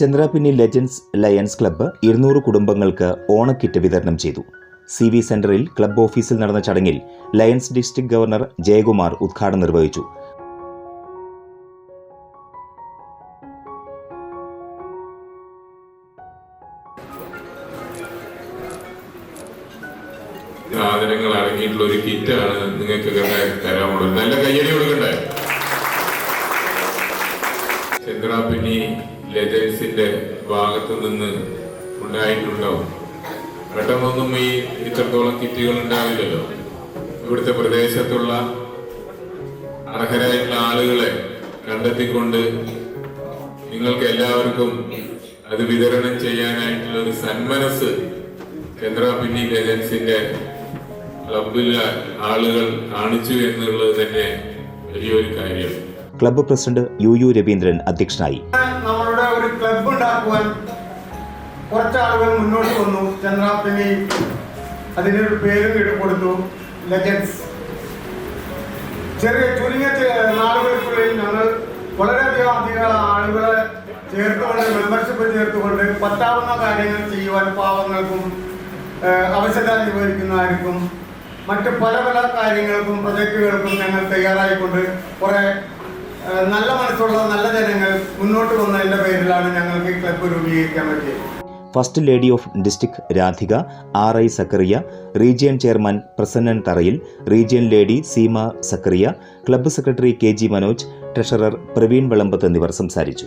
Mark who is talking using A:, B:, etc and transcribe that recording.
A: Chandrapinni legends lions club ഇരുന്നൂറ് കുടുംബങ്ങൾക്ക് ഓണക്കിറ്റ് വിതരണം ചെയ്തു. സി വി സെന്ററിൽ ക്ലബ്ബ് ഓഫീസിൽ നടന്ന ചടങ്ങിൽ ലയൺസ് ഡിസ്ട്രിക്ട് ഗവർണർ ജയകുമാർ ഉദ്ഘാടനം നിർവഹിച്ചു.
B: സാധനങ്ങൾ അടങ്ങിയിട്ടുള്ള ഒരു കിറ്റാണ് നിങ്ങൾക്ക് തരാമുള്ളത് നല്ല കയ്യടി ലെജൻസിന്റെ ഭാഗത്ത് നിന്ന് ഉണ്ടായിട്ടുണ്ടാവും. പെട്ടെന്നൊന്നും ഈ ഇത്രത്തോളം കിറ്റുകൾ ഉണ്ടാവില്ലല്ലോ. ഇവിടുത്തെ പ്രദേശത്തുള്ള അർഹരായിട്ടുള്ള ആളുകളെ കണ്ടെത്തിക്കൊണ്ട് നിങ്ങൾക്ക് എല്ലാവർക്കും അത് വിതരണം ചെയ്യാനായിട്ടുള്ള ഒരു സന്മനസ് ചന്ദ്രാപിന്നി ഏജൻസിന്റെ ക്ലബിലെ ആളുകൾ കാണിച്ചു എന്നുള്ളത് തന്നെ വലിയൊരു കാര്യം
A: club president U U Raveendran അധ്യക്ഷനായി.
C: നമ്മളുടെ ഒരു ക്ലബ്ബ് വന്നു. അതിനൊരു കൊടുത്തു. ലെജൻസ് ചെറിയ ചുരുങ്ങിയ നാളുകൾക്കുള്ളിൽ ഞങ്ങൾ വളരെയധികം അധികം ആളുകളെ ചേർത്തുകൊണ്ട് മെമ്പർഷിപ്പ് ചേർത്തുകൊണ്ട് പറ്റാവുന്ന കാര്യങ്ങൾ ചെയ്യുവാൻ പാവങ്ങൾക്കും അവശത അനുഭവിക്കുന്നവർക്കും മറ്റ് പല പല കാര്യങ്ങൾക്കും പ്രൊജക്റ്റുകൾക്കും ഞങ്ങൾ തയ്യാറായിക്കൊണ്ട് കുറേ നല്ല മനസ്സുള്ള നല്ല ജനങ്ങൾ മുന്നോട്ട് വന്നതിന്റെ പേരിലാണ് ഞങ്ങൾക്ക് ഈ ക്ലബ്ബ് രൂപീകരിക്കാൻ പറ്റിയത്.
A: First lady of district Radhika R I Zacharia region chairman Prasannan Tharayil region lady Seema Zacharia club secretary K G Manoj treasurer Praveen Vilambath എന്നിവർ സംസാരിച്ചു.